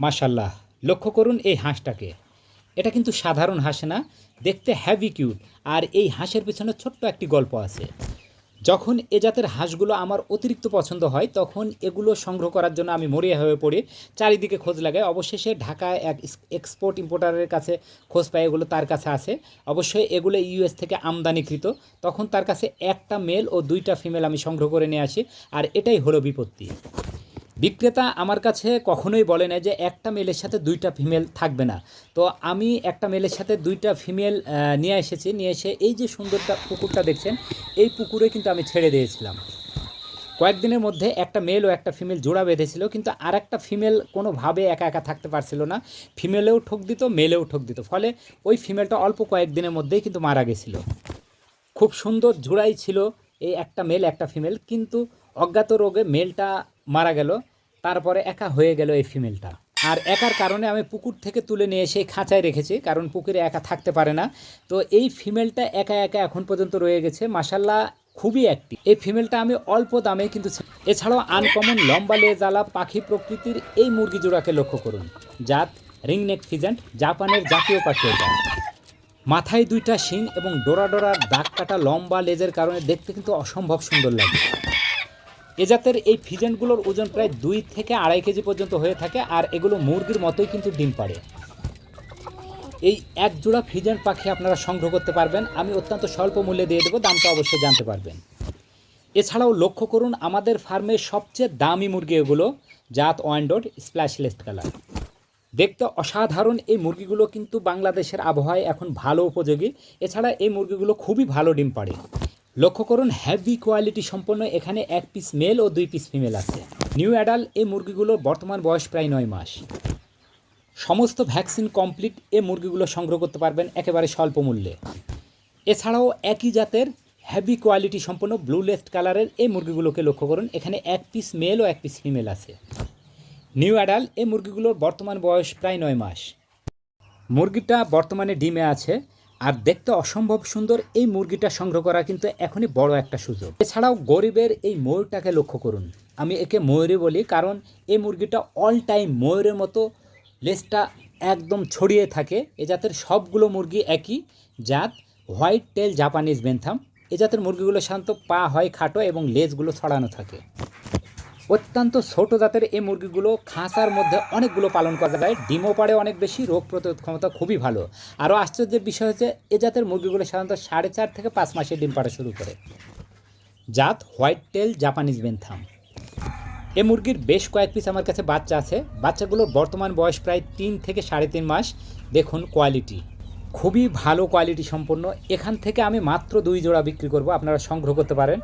মাশাল্লাহ, লক্ষ্য করুন এই হাঁসটাকে। এটা কিন্তু সাধারণ হাঁস না, দেখতে হ্যাভি কিউট আর এই হাঁসের পিছনে ছোট্ট একটি গল্প আছে। যখন এ জাতের হাঁসগুলো আমার অতিরিক্ত পছন্দ হয়, তখন এগুলো সংগ্রহ করার জন্য আমি মরিয়া হয়ে পড়ি। চারিদিকে খোঁজ লাগাই। অবশেষে ঢাকায় এক এক্সপোর্ট ইম্পোর্টারের কাছে খোঁজ পাই, এগুলো তার কাছে আছে। অবশ্যই এগুলো ইউএস থেকে আমদানিকৃত। তখন তার কাছে একটা মেল ও দুইটা ফিমেল আমি সংগ্রহ করে নিয়ে আসি। আর এটাই হলো বিপত্তি। বিক্রেতা আমার কাছে কখনোই বলে না যে একটা মেলের সাথে দুইটা ফিমেল থাকবে না। তো আমি একটা মেলের সাথে দুইটা ফিমেল নিয়ে এসেছি, নিয়ে এসে এই যে সুন্দরটা পুকুরটা দেখছেন, এই পুকুরে কিন্তু আমি ছেড়ে দিয়েছিলাম। কয়েকদিনের মধ্যে একটা মেল ও একটা ফিমেল জোড়া বেঁধেছিল, কিন্তু আর একটা ফিমেল কোনোভাবে একা একা থাকতে পারছিল না। ফিমেলেও ঠক দিত মেলেও ঠক দিত, ফলে ওই ফিমেলটা অল্প কয়েকদিনের মধ্যেই কিন্তু মারা গেছিল। খুব সুন্দর জোড়াই ছিল এই একটা মেল একটা ফিমেল কিন্তু অজ্ঞাত রোগে মেলটা মারা গেল, তারপরে একা হয়ে গেল এই ফিমেলটা। আর একার কারণে আমি পুকুর থেকে তুলে নিয়ে এসে খাঁচায় রেখেছি, কারণ পুকুরে একা থাকতে পারে না। তো এই ফিমেলটা একা একা এখন পর্যন্ত রয়ে গেছে মাসাল্লাহ খুবই একটি এই ফিমেলটা আমি অল্প দামে কিন্তু এছাড়াও আনকমন লম্বা লেজালা পাখি প্রকৃতির এই মুরগি জোড়াকে লক্ষ্য করুন জাত রিংনেক ফিজেন্ট জাপানের জাতীয় পাখি এটা। মাথায় দুইটা শিং এবং ডোরা ডোরা দাগ কাটা লম্বা লেজের কারণে দেখতে কিন্তু অসম্ভব সুন্দর লাগে। এ জাতের এই ফিজেন্টগুলোর ওজন প্রায় দুই থেকে আড়াই কেজি পর্যন্ত হয়ে থাকে, আর এগুলো মুরগির মতোই কিন্তু ডিম পাড়ে। এই এক জোড়া ফিজেন্ট পাখি আপনারা সংগ্রহ করতে পারবেন। আমি অত্যন্ত স্বল্প মূল্যে দিয়ে দেবো, দামটা অবশ্যই জানতে পারবেন। এছাড়াও লক্ষ্য করুন, আমাদের ফার্মের সবচেয়ে দামি মুরগি এগুলো, জাত ওয়ান্ডোড স্প্ল্যাশলেস্ট কালার। দেখতে অসাধারণ, এই মুরগিগুলো কিন্তু বাংলাদেশের আবহাওয়ায় এখন ভালো উপযোগী। এছাড়া এই মুরগিগুলো খুবই ভালো ডিম পাড়ে। লক্ষ্য করুন হ্যাভি কোয়ালিটি সম্পন্ন এখানে এক পিস মেল ও দুই পিস ফিমেল আছে। নিউ অ্যাডাল এই মুরগিগুলোর বর্তমান বয়স প্রায় নয় মাস। সমস্ত ভ্যাকসিন কমপ্লিট এই মুরগিগুলো সংগ্রহ করতে পারবেন একেবারে স্বল্প মূল্যে। এছাড়াও একই জাতের হেভি কোয়ালিটি সম্পন্ন ব্লু লেস্ট কালারের এই মুরগিগুলোকে লক্ষ্য করুন, এখানে এক পিস মেল ও এক পিস ফিমেল আছে। নিউ অ্যাডাল এই মুরগিগুলোর বর্তমান বয়স প্রায় নয় মাস। মুরগিটা বর্তমানে ডিমে আছে। আর দেখতে অসম্ভব সুন্দর এই মুরগিটা সংগ্রহ করা কিন্তু এখনই বড় একটা সুযোগ। এছাড়াও গরিবের এই ময়ূরটাকে লক্ষ্য করুন। আমি একে ময়ূরে বলি কারণ এই মুরগিটা অল টাইম ময়ূরের মতো লেজটা একদম ছড়িয়ে থাকে। এ জাতের সবগুলো মুরগি একই জাত হোয়াইট টেল জাপানিজ বেনথাম এ জাতের মুরগিগুলো সাধারণত পা হয় খাটো এবং লেজগুলো ছড়ানো থাকে। অত্যন্ত ছোট জাতের এই মুরগিগুলো খাঁচার মধ্যে অনেকগুলো পালন করা যায়। ডিমও পাড়ে অনেক বেশি, রোগ প্রতিরোধ ক্ষমতা খুবই ভালো। আরও আশ্চর্যের বিষয় হচ্ছে, এ জাতের মুরগিগুলো সাধারণত সাড়ে চার থেকে পাঁচ মাসে ডিম পাড়া শুরু করে। জাত হোয়াইট টেল জাপানিজ বেনথাম। এ মুরগির বেশ কয়েক পিস আমার কাছে বাচ্চা আছে। বাচ্চাগুলোর বর্তমান বয়স প্রায় তিন থেকে সাড়ে তিন মাস। দেখুন কোয়ালিটি। খুবই ভালো কোয়ালিটি সম্পন্ন। এখান থেকে আমি মাত্র দুই জোড়া বিক্রি করব, আপনারা সংগ্রহ করতে পারেন।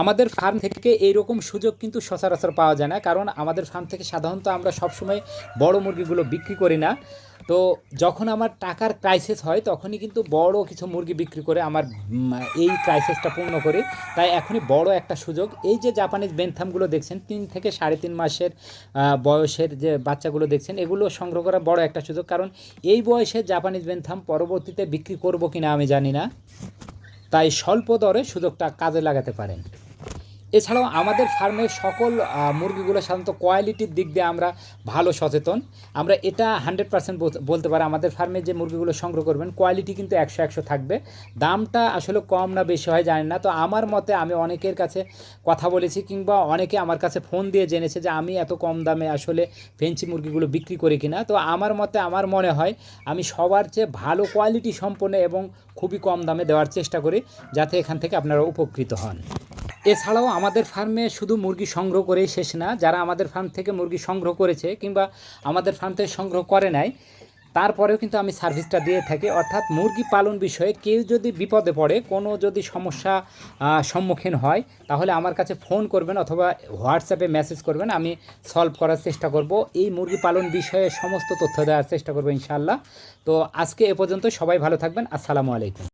আমাদের ফার্ম থেকে এইরকম সুযোগ কিন্তু সচরাচর পাওয়া যায় না, কারণ আমাদের ফার্ম থেকে সাধারণত আমরা সবসময় বড় মুরগিগুলো বিক্রি করি না। তো যখন আমার টাকার ক্রাইসিস হয়, তখনই কিন্তু বড় কিছু মুরগি বিক্রি করে আমার এই ক্রাইসিসটা পূর্ণ করি। তাই এখনই বড় একটা সুযোগ। এই যে জাপানিজ বেনথামগুলো দেখছেন, তিন থেকে সাড়ে তিন মাসের বয়সের যে বাচ্চাগুলো দেখছেন, এগুলো সংগ্রহ করা বড় একটা সুযোগ। কারণ এই বয়সে জাপানিজ বেনথাম পরবর্তীতে বিক্রি করব কিনা আমি জানি না। তাই স্বল্প দরে সুযোগটা কাজে লাগাতে পারেন। এছাড়াও আমাদের ফার্মের সকল মুরগিগুলো সাধারণত কোয়ালিটির দিক দিয়ে আমরা ভালো সচেতন। আমরা এটা হান্ড্রেড পার্সেন্ট বলতে পারি, আমাদের ফার্মে যে মুরগিগুলো সংগ্রহ করবেন কোয়ালিটি কিন্তু একশো একশো থাকবে। দামটা আসলে কম না বেশি হয়, জানি না। তো আমার মতে আমি অনেকের কাছে কথা বলেছি কিংবা অনেকে আমার কাছে ফোন দিয়ে জেনেছে যে আমি এত কম দামে আসলে ফেন্সি মুরগিগুলো বিক্রি করি কিনা। তো আমার মতে, আমার মনে হয় আমি সবার চেয়ে ভালো কোয়ালিটি সম্পন্ন এবং খুবই কম দামে দেওয়ার চেষ্টা করি, যাতে এখান থেকে আপনারা উপকৃত হন। এছাড়াও আমাদের ফার্মে শুধু মুরগি সংগ্রহ করেই শেষ না, যারা আমাদের ফার্ম থেকে মুরগি সংগ্রহ করেছে কিংবা আমাদের ফার্ম থেকে সংগ্রহ করে নাই, তারপরেও কিন্তু আমি সার্ভিসটা দিয়ে থাকি। অর্থাৎ মুরগি পালন বিষয়ে কেউ যদি বিপদে পড়ে, কোনো যদি সমস্যা সম্মুখীন হয়, তাহলে আমার কাছে ফোন করবেন অথবা হোয়াটসঅ্যাপে মেসেজ করবেন, আমি সলভ করার চেষ্টা করব। এই মুরগি পালন বিষয়ে সমস্ত তথ্য দেওয়ার চেষ্টা করব ইনশাআল্লাহ। তো আজকে এ পর্যন্ত সবাই ভালো থাকবেন, আসসালামু আলাইকুম।